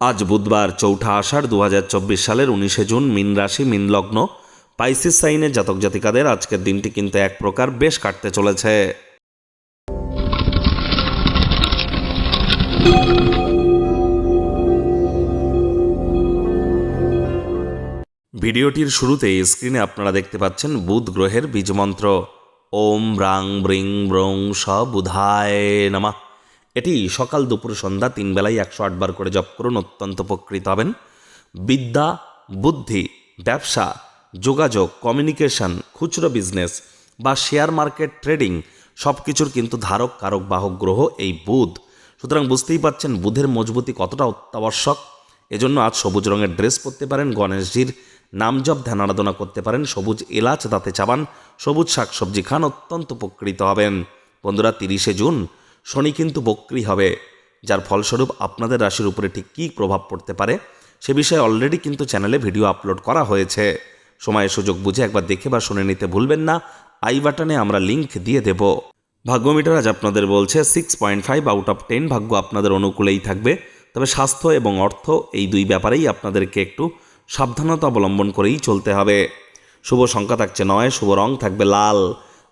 আজ বুধবার চৌঠা আষাঢ় দু হাজার চব্বিশ সালের উনিশে জুন মিন রাশি, মিন লগ্ন, পাইসিস সাইনে জাতক জাতিকাদের আজকের দিনটি কিন্তু এক প্রকার বেশ কাটতে চলেছে। ভিডিওটির শুরুতেই স্ক্রিনে আপনারা দেখতে পাচ্ছেন বুধ গ্রহের বীজমন্ত্র। ওম ব্রাং ব্রিং, ব্রং স বুধায় নামা। এটি সকাল দুপুর সন্ধ্যা তিন বেলায় একশো আটবার করে জপ করুন, অত্যন্ত উপকৃত হবেন। বিদ্যা, বুদ্ধি, ব্যবসা, যোগাযোগ কমিউনিকেশন খুচরো বিজনেস বা শেয়ার মার্কেট ট্রেডিং সব কিছুর কিন্তু ধারক, কারক, বাহক, গ্রহ এই বুধ। সুতরাং বুঝতেই পারছেন বুধের মজবুতি কতটা অত্যাবশ্যক। এজন্য আজ সবুজ রঙের ড্রেস পরতে পারেন, গণেশজির নাম জপ, ধ্যান আরাধনা করতে পারেন, সবুজ এলাচ, দাঁতে চাবান, সবুজ শাকসবজি খান, অত্যন্ত উপকৃত হবেন। বন্ধুরা, তিরিশে জুন শনি কিন্তু বক্রি হবে, যার ফলস্বরূপ আপনাদের রাশির উপরে ঠিক কী প্রভাব পড়তে পারে সে বিষয়ে অলরেডি কিন্তু চ্যানেলে ভিডিও আপলোড করা হয়েছে। সময়ের সুযোগ বুঝে একবার দেখে বা শুনে নিতে ভুলবেন না, আই বাটনে আমরা লিংক দিয়ে দেব। ভাগ্যমিটার আজ আপনাদের বলছে six point five out of ten ভাগ্য আপনাদের অনুকূলেই থাকবে, তবে স্বাস্থ্য এবং অর্থ এই দুই ব্যাপারেই আপনাদেরকে একটু সাবধানতা অবলম্বন করেই চলতে হবে। শুভ সংখ্যা থাকছে নয়, শুভ রং থাকবে লাল।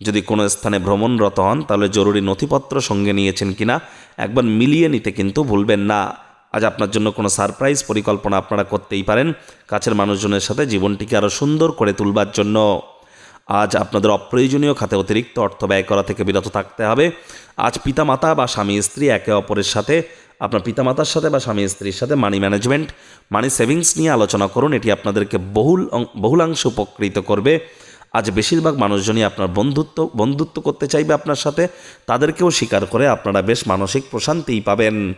যদি কোনো স্থানে ভ্রমণরত হন, তাহলে জরুরি নথিপত্র সঙ্গে নিয়েছেন কিনা, একবার মিলিয়ে নিতে কিন্তু ভুলবেন না। আজ আপনার জন্য কোনো সারপ্রাইজ পরিকল্পনা আপনারা করতেই পারেন, কাছের মানুষজনের সাথে জীবনটিকে আরও সুন্দর করে তুলবার জন্য। আজ আপনাদের অপ্রয়োজনীয় খাতে অতিরিক্ত অর্থ ব্যয় করা থেকে বিরত থাকতে হবে। আজ পিতামাতা বা স্বামী, স্ত্রী একে অপরের সাথে, আপনার পিতামাতার সাথে বা স্বামী, স্ত্রীর সাথে মানি ম্যানেজমেন্ট মানি সেভিংস নিয়ে আলোচনা করুন। এটি আপনাদেরকে বহুল বহুলাংশ উপকৃত করবে। আজ বেশিরভাগ মানুষজনই আপনার বন্ধুত্ব বন্ধুত্ব করতে চাইবে আপনার সাথে, তাদেরকেও স্বীকার করে আপনারা বেশ মানসিক প্রশান্তিই পাবেন।